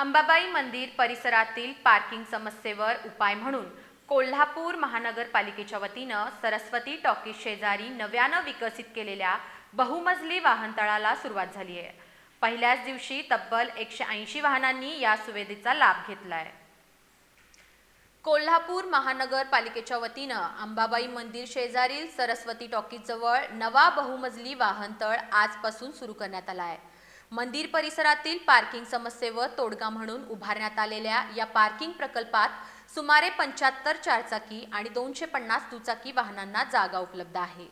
अंबाबाई मंदिर परिसरातील पार्किंग समस्येवर उपाय म्हणून कोल्हापूर महानगरपालिकेच्या वतीनं सरस्वती टॉकीज शेजारी नव्यानं विकसित केलेल्या बहुमजली वाहनतळाला सुरुवात झाली आहे. पहिल्याच दिवशी तब्बल एकशे ऐंशी वाहनांनी या सुविधेचा लाभ घेतलाय. कोल्हापूर महानगरपालिकेच्या वतीनं अंबाबाई मंदिर शेजारील सरस्वती टॉकीजवळ नवा बहुमजली वाहनतळ आजपासून सुरू करण्यात आला आहे. मंदिर परिसरातील पार्किंग समस्येवर तोडगा म्हणून उभारण्यात आलेल्या या पार्किंग प्रकल्पात सुमारे पंच्याहत्तर चारचाकी आणि दोनशे पन्नास दुचाकी वाहनांना जागा उपलब्ध आहे.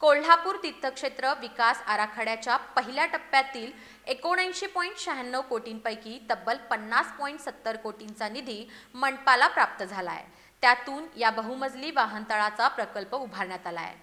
कोल्हापूर तीर्थक्षेत्र विकास आराखड्याच्या पहिल्या टप्प्यातील एकोणऐंशी पॉईंट शहाण्णव कोटींपैकी तब्बल पन्नास पॉईंट सत्तर कोटींचा निधी मंडपाला प्राप्त झाला आहे त्यातून या बहुमजली वाहनतळाचा प्रकल्प उभारण्यात आला आहे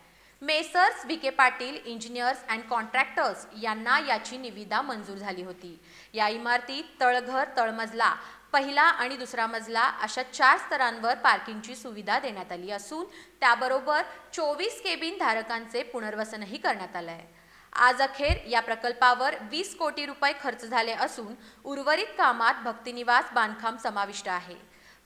messrs V K Patil engineers and contractors यांना याची निविदा मंजूर झाली होती. या इमारतीत तळघर तळमजला पहिला आणि दुसरा मजला अशा चार स्तरांवर पार्किंगची सुविधा देण्यात आली असून त्याबरोबर चोवीस केबिन धारकांचे पुनर्वसनही करण्यात आलं आहे आज अखेर या प्रकल्पावर वीस कोटी रुपये खर्च झाले असून उर्वरित कामात भक्तिनिवास बांधकाम समाविष्ट आहे.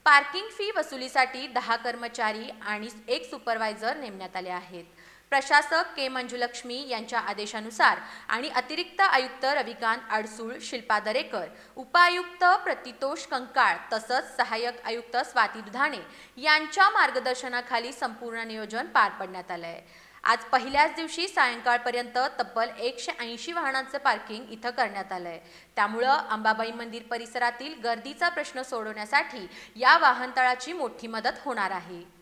पार्किंग फी वसुलीसाठी दहा कर्मचारी आणि एक सुपरवायझर नेमण्यात आले आहेत. प्रशासक के मंजुलक्ष्मी यांच्या आदेशानुसार आणि अतिरिक्त आयुक्त रविकांत अडसूळ शिल्पा दरेकर उपायुक्त प्रतितोष कंकाळ तसंच सहाय्यक आयुक्त स्वाती दुधाणे यांच्या मार्गदर्शनाखाली संपूर्ण नियोजन पार पडण्यात आलं आहे आज पहिल्याच दिवशी सायंकाळपर्यंत तब्बल एकशे ऐंशी वाहनांचं पार्किंग इथं करण्यात आलंय. त्यामुळं अंबाबाई मंदिर परिसरातील गर्दीचा प्रश्न सोडवण्यासाठी या वाहनतळाची मोठी मदत होणार आहे.